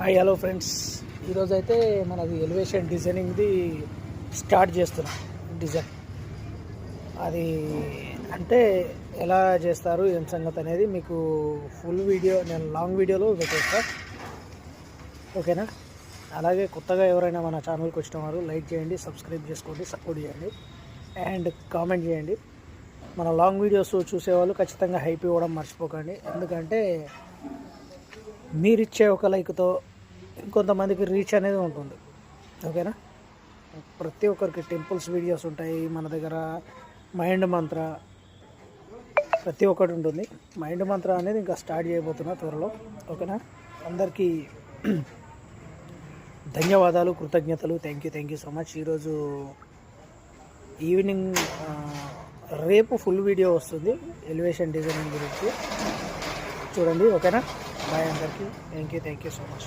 Hi hello friends ఈరోజు అయితే మనది ఎలివేషన్ డిజైనింగ్ది స్టార్ట్ చేస్తున్నాం డిజైన్ అది అంటే ఎలా చేస్తారు ఏం సంగతి అనేది మీకు ఫుల్ వీడియో నేను లాంగ్ వీడియోలో పెట్టేస్తా. ఓకేనా? అలాగే కొత్తగా ఎవరైనా మన ఛానల్కి వచ్చిన వారు లైక్ చేయండి సబ్స్క్రైబ్ చేసుకోండి సపోర్ట్ చేయండి అండ్ కామెంట్ చేయండి. మన లాంగ్ వీడియోస్ చూసేవాళ్ళు ఖచ్చితంగా హైప్ ఇవ్వడం మర్చిపోకండి. ఎందుకంటే మీరిచ్చే ఒక లైక్తో ఇంకొంతమందికి రీచ్ అనేది ఉంటుంది. ఓకేనా? ప్రతి ఒక్కరికి టెంపుల్స్ వీడియోస్ ఉంటాయి మన దగ్గర మైండ్ మంత్ర ప్రతి ఒక్కటి ఉంటుంది. మైండ్ మంత్ర అనేది ఇంకా స్టార్ట్ చేయబోతున్నా త్వరలో. ఓకేనా? అందరికీ ధన్యవాదాలు కృతజ్ఞతలు. Thank you thank you so much ఈరోజు ఈవినింగ్ రేపు ఫుల్ వీడియో వస్తుంది. ఎలివేషన్ డిజైనింగ్ గురించి. చూడండి ఓకేనా? బాయ్ అందరికీ thank you thank you so much